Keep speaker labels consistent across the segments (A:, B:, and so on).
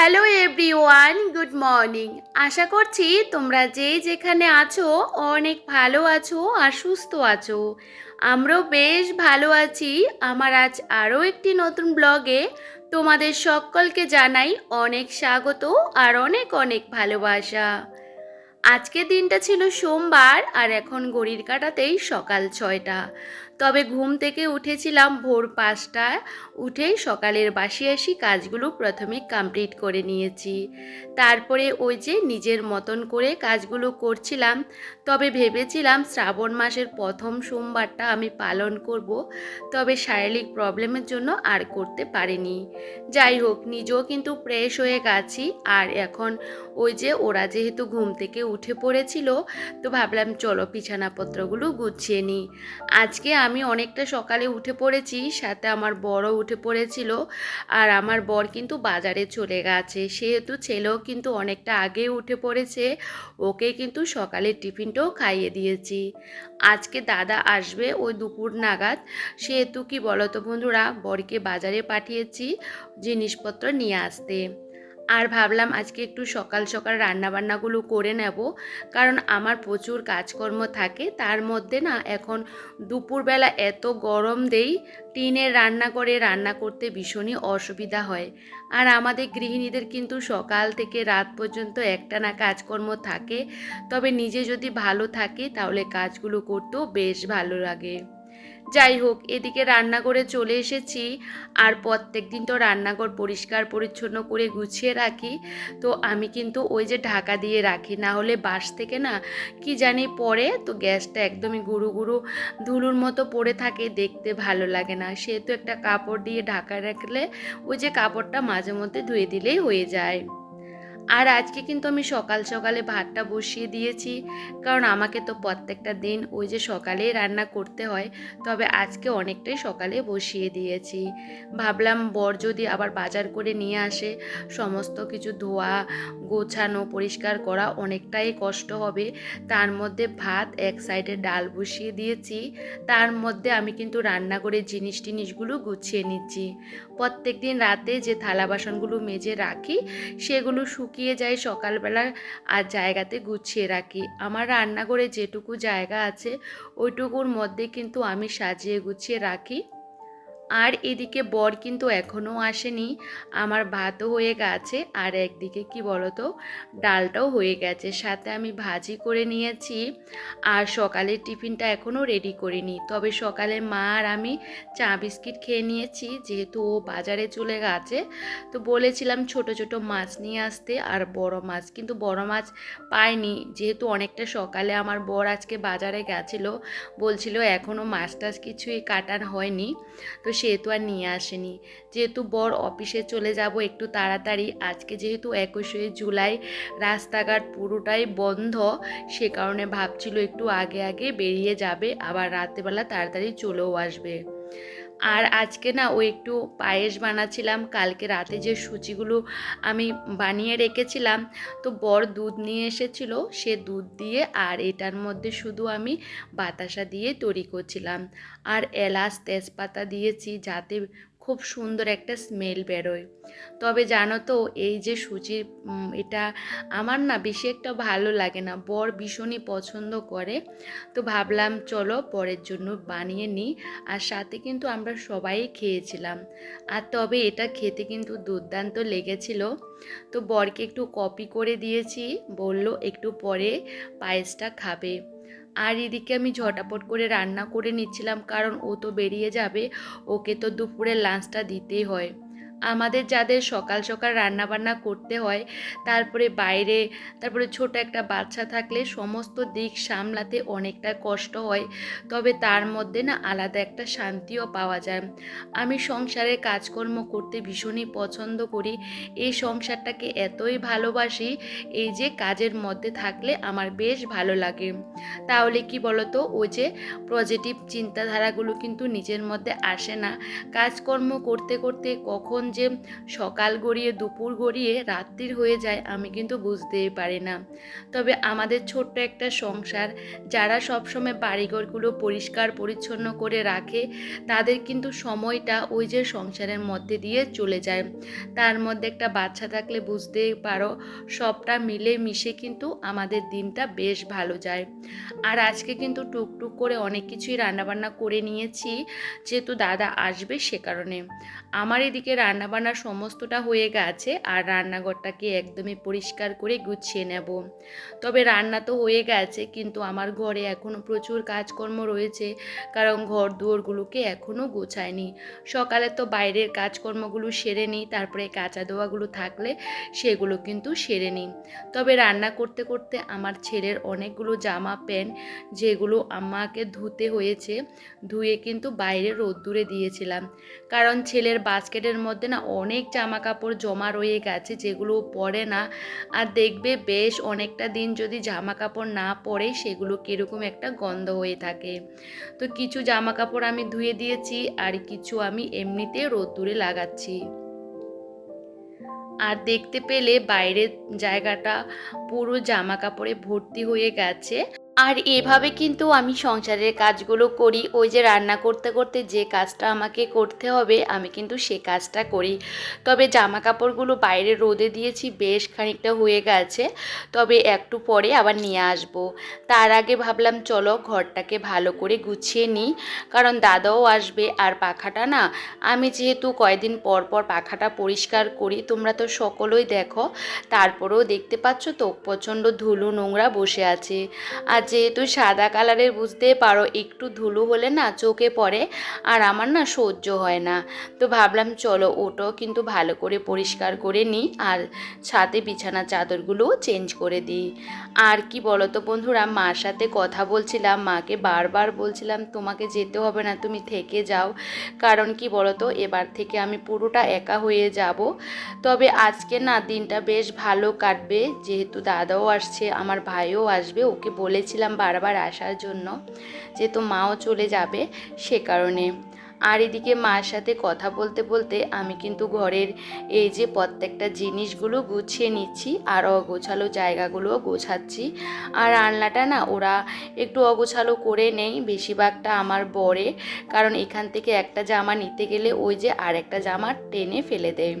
A: Hello everyone, good morning. আশা করছি তোমরা যে যেখানে আছো অনেক ভালো আছো আর সুস্থ আছো। আমরাও বেশ ভালো আছি। আমার আজ আরও একটি নতুন ব্লগে তোমাদের সকলকে জানাই অনেক স্বাগত আর অনেক অনেক ভালোবাসা। আজকের দিনটা ছিল সোমবার আর এখন ঘড়ির কাটাতেই সকাল ছয়টা। তবে ঘুম থেকে উঠেছিলাম ভোর পাঁচটায়। উঠেই সকালের বাসি আসি কাজগুলো প্রথমে কমপ্লিট করে নিয়েছি। তারপরে ওই যে নিজের মতন করে কাজগুলো করছিলাম। তবে ভেবেছিলাম শ্রাবণ মাসের প্রথম সোমবারটা আমি পালন করব। তবে শারীরিক প্রবলেমের জন্য আর করতে পারিনি। যাই হোক, নিজেও কিন্তু ফ্রেশ হয়ে গেছি। আর এখন ওই যে ওরা যেহেতু ঘুম থেকে উঠে পড়েছিল, তো ভাবলাম চলো বিছানাপত্রগুলো গুছিয়ে নিই। আজকে আমি অনেকটা সকালে উঠে পড়েছি, সাথে আমার বড় উঠে পড়েছিল, আর আমার বর কিন্তু বাজারে চলে গেছে। সেহেতু ছেলেও কিন্তু অনেকটা আগে উঠে পড়েছে, ওকে কিন্তু সকালের টিফিনটাও খাইয়ে দিয়েছি। আজকে দাদা আসবে ওই দুপুর নাগাদ, সেহেতু কি বলতো বন্ধুরা, বরকে বাজারে পাঠিয়েছি জিনিসপত্র নিয়ে আসতে। আর ভাবলাম আজকে একটু সকাল সকাল রান্নাবান্নাগুলো করে নেব। কারণ আমার প্রচুর কাজকর্ম থাকে, তার মধ্যে না এখন দুপুরবেলা এত গরম দেই, টিনের রান্না করে রান্না করতে ভীষণই অসুবিধা হয়। আর আমাদের গৃহিণীদের কিন্তু সকাল থেকে রাত পর্যন্ত একটানা কাজকর্ম থাকে। তবে নিজে যদি ভালো থাকে তাহলে কাজগুলো করতেও বেশ ভালো লাগে। যাই হোক এদিকে রান্না করে চলে এসেছি। আর প্রত্যেক দিন তো রান্নাঘর পরিষ্কার পরিচ্ছন্ন করে গুছিয়ে রাখি। তো আমি কিন্তু ওই যে ঢাকা দিয়ে রাখি, না হলে বাস থেকে না কি জানি পরে তো গ্যাসটা একদমই গুরু গুরু ধুলুর মতো পড়ে থাকে, দেখতে ভালো লাগে না। সেহেতু একটা কাপড় দিয়ে ঢাকা রাখলে ওই যে কাপড়টা মাঝে মধ্যে ধুয়ে দিলেই হয়ে যায়। আর আজকে কিন্তু আমি সকাল সকালে ভাতটা বসিয়ে দিয়েছি, কারণ আমাকে তো প্রত্যেকটা দিন ওই যে সকালেই রান্না করতে হয়, তবে আজকে অনেকটাই সকালে বসিয়ে দিয়েছি। ভাবলাম বর যদি আবার বাজার করে নিয়ে আসে, সমস্ত কিছু ধোয়া, গোছানো, পরিষ্কার করা অনেকটাই কষ্ট হবে। তার মধ্যে ভাত এক সাইডে ডাল বসিয়ে দিয়েছি, তার মধ্যে আমি কিন্তু রান্না করে জিনিস টিনিসগুলো গুছিয়ে নিচ্ছি। প্রত্যেক দিন রাতে যে থালা বাসনগুলো মেজে রাখি, সেগুলো শুকিয়ে যায় সকালবেলা আর জায়গাতে গুছিয়ে রাখি। আমার রান্নাঘরে যেটুকু জায়গা আছে, ওইটুকুর মধ্যে কিন্তু আমি সাজিয়ে গুছিয়ে রাখি। আর এদিকে বর কিন্তু এখনও আসেনি। আমার ভাতও হয়ে গেছে। আর একদিকে কি বলতো, ডালটাও হয়ে গেছে। সাথে আমি ভাজি করে নিয়েছি। আর সকালের টিফিনটা এখনও রেডি করিনি। তবে সকালে মা আর আমি চা বিস্কিট খেয়ে নিয়েছি। যেহেতু ও বাজারে চলে গেছে, তো বলেছিলাম ছোট ছোট মাছ নিয়ে আসতে। আর বড় মাছ, কিন্তু বড় মাছ পাইনি। যেহেতু অনেকটা সকালে আমার বর আজকে বাজারে গেছিল, বলছিল এখনও মাছ টাছ কিছুই কাটান হয়নি। তো সেহেতু আর নিয়ে আসেনি। যেহেতু বর অফিসে চলে যাব একটু তাড়াতাড়ি, আজকে যেহেতু একুশে জুলাই, রাস্তাঘাট পুরোটাই বন্ধ, সে কারণে ভাবছিল একটু আগে আগে বেরিয়ে যাবে, আবার রাত্রেবেলা তাড়াতাড়ি চলেও আসবে। আর আজকে না ও একটু পায়েস বানাচ্ছিলাম। কালকে রাতে যে সুচিগুলো আমি বানিয়ে রেখেছিলাম, তো বর দুধ নিয়ে এসেছিল। সে দুধ দিয়ে আর এটার মধ্যে শুধু আমি বাতাসা দিয়ে তৈরি করছিলাম। আর এলাচ তেজপাতা দিয়েছি যাতে খুব সুন্দর একটা স্মেল বেরোয়। তবে জানো তো, এই যে সুচির এটা আমার না বেশি একটা ভালো লাগে না। বর ভীষণই পছন্দ করে। তো ভাবলাম চলো পরের জন্য বানিয়ে নিই। আর সাথে কিন্তু আমরা সবাই খেয়েছিলাম। আর তবে এটা খেতে কিন্তু দুর্দান্ত লেগেছিল। তো বরকে একটু কপি করে দিয়েছি। বলল একটু পরে পায়েসটা খাবে। আর এদিকে আমি ঝটাপট করে রান্না করে নিচ্ছিলাম, কারণ ও তো বেরিয়ে যাবে, ওকে তো দুপুরের লাঞ্চটা দিতেই হয়। আমাদের যাদের সকাল সকাল রান্না বান্না করতে হয়, তারপরে বাইরে, তারপরে ছোট একটা বাচ্চা থাকলে সমস্ত দিক সামলাতে অনেকটা কষ্ট হয়, তবে তার মধ্যে না আলাদা একটা শান্তিও পাওয়া যায়। আমি সংসারের কাজকর্ম করতে ভীষণই পছন্দ করি, এই সংসারটাকে এতই ভালোবাসি, এই যে কাজের মধ্যে থাকলে আমার বেশ ভালো লাগে। তাহলে কি বলতো, ওই যে পজিটিভ চিন্তাধারাগুলো কিন্তু নিজের মধ্যে আসে না। কাজকর্ম করতে করতে কখন যে সকাল গড়িয়ে, দুপুর গড়িয়ে, রাত্রির হয়ে যায়, আমি কিন্তু বুঝতেই পারি না। তবে আমাদের ছোট্ট একটা সংসার, যারা সবসময় বাড়িঘরগুলো পরিষ্কার, পরিচ্ছন্ন করে রাখে, তাদের কিন্তু সময়টা ওই যে সংসারের মধ্যে দিয়ে চলে যায়। তার মধ্যে একটা বাচ্চা থাকলে বুঝতেই পারো, সবটা মিলে মিশে কিন্তু আমাদের দিনটা বেশ ভালো যায়। আর আজকে কিন্তু টুকটুক করে অনেক কিছুই রান্নাবান্না করে নিয়েছি, যেহেতু দাদা আসবে সে কারণে। আমার এদিকে রান্নাবান্নার সমস্তটা হয়ে গেছে আর রান্নাঘরটাকে একদমই পরিষ্কার করে গুছিয়ে নেব। তবে রান্না তো হয়ে গেছে, কিন্তু আমার ঘরে এখনও প্রচুর কাজকর্ম রয়েছে, কারণ ঘর দুয়ারগুলোকে এখনও গোছায়নি। সকালে তো বাইরের কাজকর্মগুলো সেরে নিই, তারপরে কাঁচা দোয়াগুলো থাকলে সেগুলো কিন্তু সেরে নিই। তবে রান্না করতে করতে আমার ছেলের অনেকগুলো জামা, প্যান্ট যেগুলো আমাকে ধুতে হয়েছে, ধুয়ে কিন্তু বাইরে রোদ্দুরে দিয়েছিলাম। কারণ ছেলের বাস্কেটের মধ্যে না অনেক জামা কাপড় জমা রয়ে গেছে যেগুলো পরে না। আর দেখবে বেশ অনেকটা দিন যদি জামা কাপড় না পরে সেগুলো কীরকম একটা গন্ধ হয়ে থাকে। তো কিছু জামা কাপড় আমি ধুয়ে দিয়েছি আর কিছু আমি এমনিতে রোদ্দুরে লাগাচ্ছি। আর দেখতে পেলে বাইরের জায়গাটা পুরো জামা কাপড়ে ভর্তি হয়ে গেছে। আর এভাবে কিন্তু আমি সংসারের কাজগুলো করি, ওই যে রান্না করতে করতে যে কাজটা আমাকে করতে হবে, আমি কিন্তু সে কাজটা করি। তবে জামা কাপড়গুলো বাইরে রোদে দিয়েছি, বেশ খানিকটা হয়ে গেছে, তবে একটু পরে আবার নিয়ে আসব। তার আগে ভাবলাম, চলো ঘরটাকে ভালো করে গুছিয়ে নিই, কারণ দাদাও আসবে আর পাখাটা না, আমি যেহেতু কয়েকদিন পর পর পাখাটা পরিষ্কার করি, তোমরা তো সকলেই দেখো, তারপরেও দেখতে পাচ্ছ তো, প্রচণ্ড ধুলো নোংরা বসে আছে। আর যেহেতু সাদা কালারের বুঝতে পারো, একটু ধুলো হলে না চোখে পড়ে আর আমার না সহ্য হয় না। তো ভাবলাম চলো ওটাও কিন্তু ভালো করে পরিষ্কার করে নিই আর ছাদে বিছানা চাদরগুলোও চেঞ্জ করে দিই। আর কি বলো তো বন্ধুরা, মার সাথে কথা বলছিলাম, মাকে বারবার বলছিলাম, তোমাকে যেতে হবে না, তুমি থেকে যাও। কারণ কি বলো তো এবার থেকে আমি পুরোটা একা হয়ে যাব। তবে আজকে না দিনটা বেশ ভালো কাটবে, যেহেতু দাদাও আসছে, আমার ভাইও আসবে, ওকে বলেছিলাম বারবার আসার জন্য যেহেতু মাও চলে যাবে সে কারণে। আর এদিকে মার সাথে কথা বলতে বলতে আমি কিন্তু ঘরের এই যে প্রত্যেকটা জিনিসগুলো গুছিয়ে নিচ্ছি আর অগোছালো জায়গাগুলোও গোছাচ্ছি। আর আলনাটা না ওরা একটু অগোছালো করে নেই, বেশিরভাগটা আমার বরে। কারণ এখান থেকে একটা জামা নিতে গেলে ওই যে আর একটা জামা টেনে ফেলে দেয়।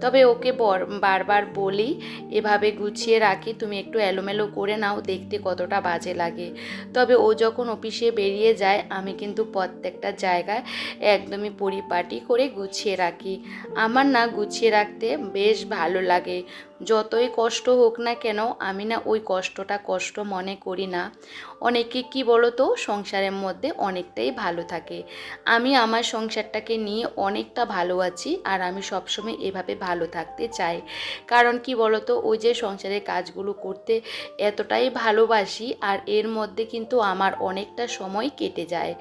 A: তবে ওকে বর, বারবার বলি, এভাবে গুছিয়ে রাখি, তুমি একটু এলোমেলো করে নাও, দেখতে কতটা বাজে লাগে। তবে ও যখন অফিসে বেরিয়ে যায়, আমি কিন্তু প্রত্যেকটা জায়গায় একদমই পরিপাটি করে গুছিয়ে রাখি। আমার না গুছিয়ে রাখতে বেশ ভালো লাগে। যতই কষ্ট হোক না কেন, আমি না ওই কষ্টটা কষ্ট মনে করি না। অনেকে কি বলো তো সংসারের মধ্যে অনেকটাই ভালো থাকে। আমি আমার সংসারটাকে নিয়ে অনেকটা ভালো আছি আর আমি সবসময় এভাবে ভালো থাকতে চাই। কারণ কি বলো তো ওই যে সংসারের কাজগুলো করতে এতটাই ভালোবাসি আর এর মধ্যে কিন্তু আমার অনেকটা সময় কেটে যায়।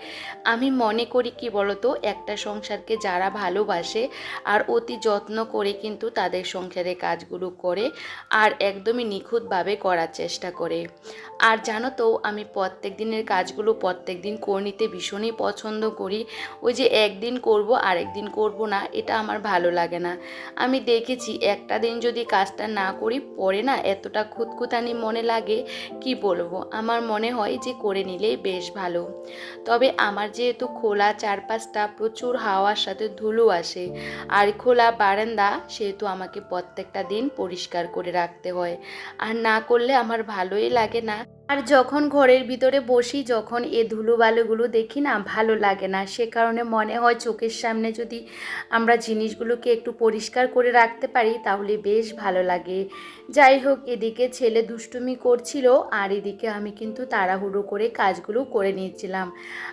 A: আমি মনে করি কি বলো তো একটা সংসারকে যারা ভালোবাসে আর অতি যত্ন করে কিন্তু তাদের সংসারের কাজগুলো করে আর একদমই নিখুঁতভাবে করার চেষ্টা করে। আর জানো তো, আমি প্রত্যেক দিনের কাজগুলো প্রত্যেক দিন করে নিতে ভীষণই পছন্দ করি। ওই যে একদিন করব আর একদিন করব না, এটা আমার ভালো লাগে না। আমি দেখেছি একটা দিন যদি কাজটা না করি, পরে না এতটা খুঁতখুতানি মনে লাগে, কি বলব? আমার মনে হয় যে করে নিলেই বেশ ভালো। তবে আমার যেহেতু খোলা চারপাশটা প্রচুর হাওয়ার সাথে ধুলো আসে, আর খোলা বারান্দা সেহেতু আমাকে প্রত্যেকটা দিন পরিষ্কার করে রাখতে হয়। আর না করলে আমার ভালোই লাগে না। আর যখন ঘরের ভিতরে বসি, যখন এ ধুলো বালুগুলো দেখি না, ভালো লাগে না। সে কারণে মনে হয় চোখের সামনে যদি আমরা জিনিসগুলোকে একটু পরিষ্কার করে রাখতে পারি, তাহলে বেশ ভালো লাগে। যাই হোক, এদিকে ছেলে দুষ্টুমি করছিল, আর এদিকে আমি কিন্তু তাড়াহুড়ো করে কাজগুলো করে নিয়েছিলাম।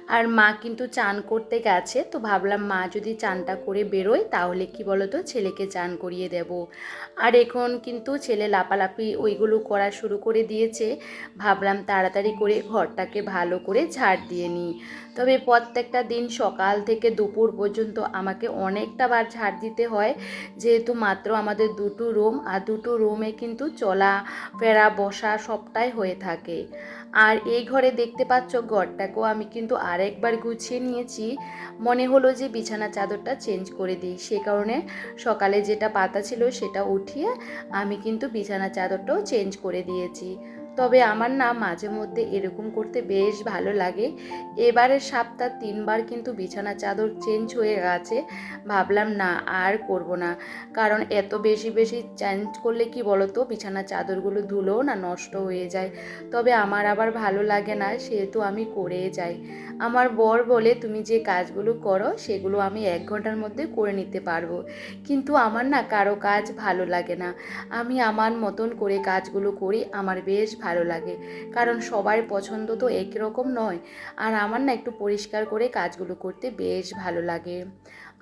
A: আর মা কিন্তু চান করতে গেছে, তো ভাবলাম মা যদি চানটা করে বেরোয়, তাহলে কি বলতো, ছেলেকে চান করিয়ে দেব। আর এখন কিন্তু ছেলে লাপালাপি ওইগুলো করা শুরু করে দিয়েছে। ভাবলাম তাড়াতাড়ি করে ঘরটাকে ভালো করে ঝাড় দিয়ে নিই। তবে প্রত্যেকটা দিন সকাল থেকে দুপুর পর্যন্ত আমাকে অনেকটা বার ঝাড় দিতে হয়। যেহেতু মাত্র আমাদের দুটো রুম, আর দুটো রুমে কিন্তু চলা ফেরা বসা সবটাই হয়ে থাকে। আর এই ঘরে দেখতে পাচ্ছ ঘরটাকেও আমি কিন্তু আরেকবার গুছিয়ে নিয়েছি। মনে হলো যে বিছানা চাদরটা চেঞ্জ করে দিই। সে কারণে সকালে যেটা পাতা ছিল সেটা উঠিয়ে আমি কিন্তু বিছানা চাদরটাও চেঞ্জ করে দিয়েছি। তবে আমার না মাঝে মধ্যে এরকম করতে বেশ ভালো লাগে। এবারের সপ্তাহ তিনবার কিন্তু বিছানা চাদর চেঞ্জ হয়ে গেছে। ভাবলাম না, আর করব না। কারণ এত বেশি বেশি চেঞ্জ করলে কি বলতো? বিছানা চাদরগুলো ধুলো না নষ্ট হয়ে যায়। তবে আমার আবার ভালো লাগে না, সেহেতু আমি করে যাই। আমার বর বলে, তুমি যে কাজগুলো করো, সেগুলো আমি এক ঘণ্টার মধ্যে করে নিতে পারব। কিন্তু আমার না কারও কাজ ভালো লাগে না। আমি আমার মতন করে কাজগুলো করি, আমার বেশ ভালো লাগে। কারণ সবার পছন্দ তো একরকম নয়। আর আমার না একটু পরিষ্কার করে কাজগুলো করতে বেশ ভালো লাগে।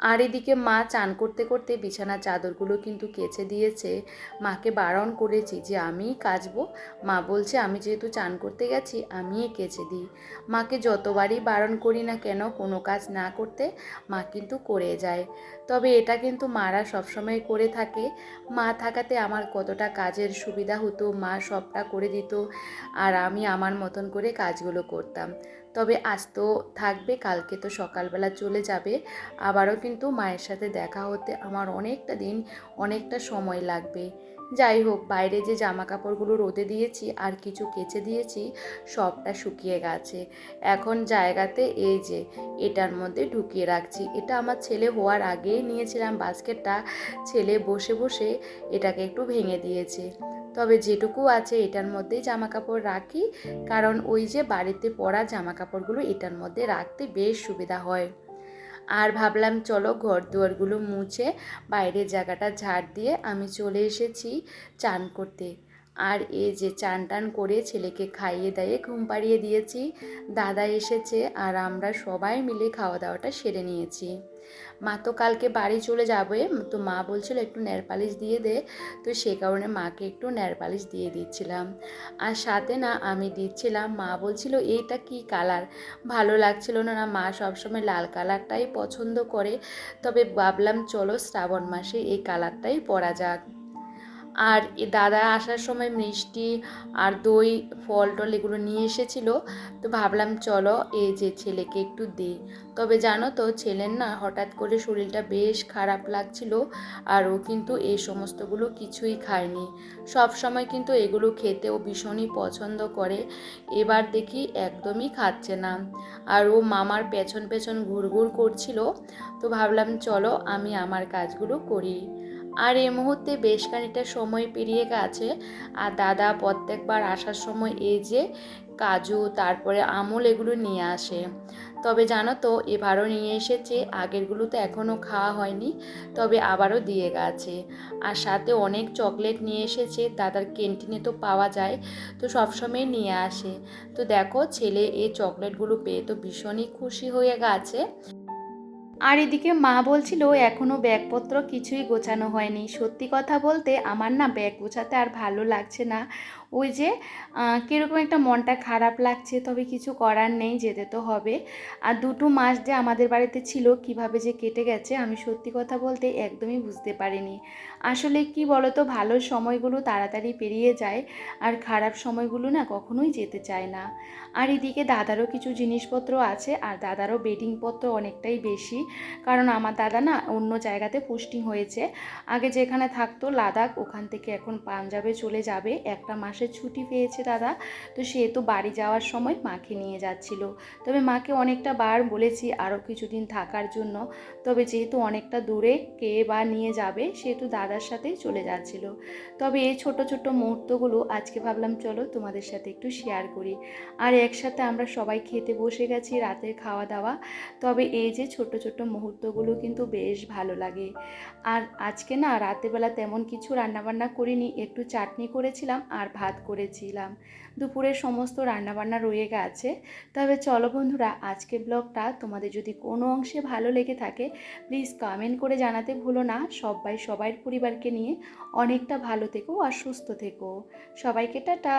A: আর এদিকে মা চান করতে করতে বিছানা চাদরগুলো কিন্তু কেচে দিয়েছে। মাকে বারণ করেছি যে আমিই কাচবো? মা বলছে, আমি যেহেতু চান করতে গেছি, আমিই কেচে দিই। মাকে যতবারই বারণ করি না কেন, কোনো কাজ না করতে মা কিন্তু করে যায়। তবে এটা কিন্তু মারা সবসময় করে থাকে। মা থাকাতে আমার কতটা কাজের সুবিধা হতো, মা সবটা করে দিত, আর আমি আমার মতন করে কাজগুলো করতাম। তবে আজ তো থাকবে, কালকে তো সকালবেলা চলে যাবে। আবারও কিন্তু মায়ের সাথে দেখা হতে আমার অনেকটা দিন, অনেকটা সময় লাগবে। যাই হোক, বাইরে যে জামা কাপড়গুলো রোদে দিয়েছি আর কিছু কেচে দিয়েছি, সবটা শুকিয়ে গেছে। এখন জায়গাতে এই যে, এটার মধ্যে ঢুকিয়ে রাখছি। এটা আমার ছেলে হওয়ার আগেই নিয়েছিলাম বাস্কেটটা। ছেলে বসে বসে এটাকে একটু ভেঙে দিয়েছে। তবে যেটুকু আছে এটার মধ্যেই জামা কাপড় রাখি, কারণ ওই যে বাড়িতে পরা জামা কাপড়গুলো এটার মধ্যে রাখতে বেশ সুবিধা হয়। আর ভাবলাম চলো ঘর দুয়ারগুলো মুছে বাইরের জায়গাটা ঝাড় দিয়ে আমি চলে এসেছি চান করতে। আর এই যে চান টান করে ছেলেকে খাইয়ে দাইয়ে ঘুম পাড়িয়ে দিয়েছি, দাদা এসেছে আর আমরা সবাই মিলে খাওয়া দাওয়াটা সেরে নিয়েছি। মা তো কালকে বাড়ি চলে যাবে, তো মা বলছিল একটু নেল পালিশ দিয়ে দে, তো সে কারণে মাকে একটু নেল পালিশ দিয়ে দিচ্ছিলাম। আর সাথে না আমি দিচ্ছিলাম, মা বলছিল এইটা কি কালার? ভালো লাগছিল না না মা সবসময় লাল কালারটাই পছন্দ করে, তবে ভাবলাম চলো শ্রাবণ মাসে এই কালারটাই পরা যাক। আর দাদা আসার সময় মিষ্টি আর দই ফল টল এগুলো নিয়ে এসেছিল। তো ভাবলাম, চলো এই যে ছেলেকে একটু দিই। তবে জানো তো, ছেলের না হঠাৎ করে শরীরটা বেশ খারাপ লাগছিল আর ও কিন্তু এই সমস্তগুলো কিছুই খায়নি। সব সময় কিন্তু এগুলো খেতে ও ভীষণই পছন্দ করে। এবার দেখি একদমই খাচ্ছে না। আর ও মামার পেছন পেছন ঘুরঘুর করছিল। তো ভাবলাম, চলো আমি আমার কাজগুলো করি। আর এই মুহূর্তে বেশ খানিকটা সময় পেরিয়ে গেছে। আর দাদা প্রত্যেকবার আসার সময় এই যে কাজু, তারপরে আমল এগুলো নিয়ে আসে। তবে জানো তো, এবারও নিয়ে এসেছে, আগেরগুলো তো এখনও খাওয়া হয়নি, তবে আবারও দিয়ে গেছে। আর সাথে অনেক চকলেট নিয়ে এসেছে, দাদার ক্যান্টিনে তো পাওয়া যায়, তো সবসময় নিয়ে আসে। তো দেখো, ছেলে এই চকলেটগুলো পেয়ে তো ভীষণই খুশি হয়ে গেছে। আর এদিকে মা বলছিল এখনও ব্যাগপত্র কিছুই গোছানো হয়নি। সত্যি কথা বলতে, আমার না ব্যাগ গোছাতে আর ভালো লাগছে না। ওই যে কীরকম একটা মনটা খারাপ লাগছে, তবে কিছু করার নেই, যেতে তো হবে। আর দুটো মাস যে আমাদের বাড়িতে ছিল, কীভাবে যে কেটে গেছে, আমি সত্যি কথা বলতে একদমই বুঝতে পারিনি। আসলে কি বলতো, ভালো সময়গুলো তাড়াতাড়ি পেরিয়ে যায়, আর খারাপ সময়গুলো না কখনোই যেতে চায় না। আর এদিকে দাদারও কিছু জিনিসপত্র আছে, আর দাদারও বেডিংপত্র অনেকটাই বেশি, কারণ আমার দাদা না অন্য জায়গাতে পোস্টিং হয়েছে। আগে যেখানে থাকতো, লাদাখ, ওখান থেকে এখন পাঞ্জাবে চলে যাবে, একটা মাসের ছুটি পেয়েছে দাদা। তো সে তো বাড়ি যাওয়ার সময় মাকে নিয়ে যাচ্ছিল। তবে মাকে অনেকটা বার বলেছি আরও কিছুদিন থাকার জন্য। তবে যেহেতু অনেকটা দূরে কে বা নিয়ে যাবে, সেহেতু দাদার সাথেই চলে যাচ্ছিল। তবে এই ছোট ছোট মুহূর্তগুলো আজকে ভাবলাম, চলো তোমাদের সাথে একটু শেয়ার করি। আর একসাথে আমরা সবাই খেতে বসে গেছি রাতের খাওয়া দাওয়া তবে এই যে ছোট ছোট মুহূর্তগুলো কিন্তু বেশ ভালো লাগে। আর আজকে না রাতেবেলা তেমন কিছু রান্নাবান্না করিনি, একটু চাটনি করেছিলাম আর ভাত করেছিলাম। দুপুরের সমস্ত রান্নাবান্না রয়ে গেছে। তবে চলো বন্ধুরা আজকে ব্লগটা তোমাদের যদি কোনো অংশে ভালো লেগে থাকে প্লিজ কমেন্ট করে জানাতে ভুলো না। সবাই সবার পরিবারকে নিয়ে অনেকটা ভালো থেকো আর সুস্থ থেকো। সবাইকে টাটা।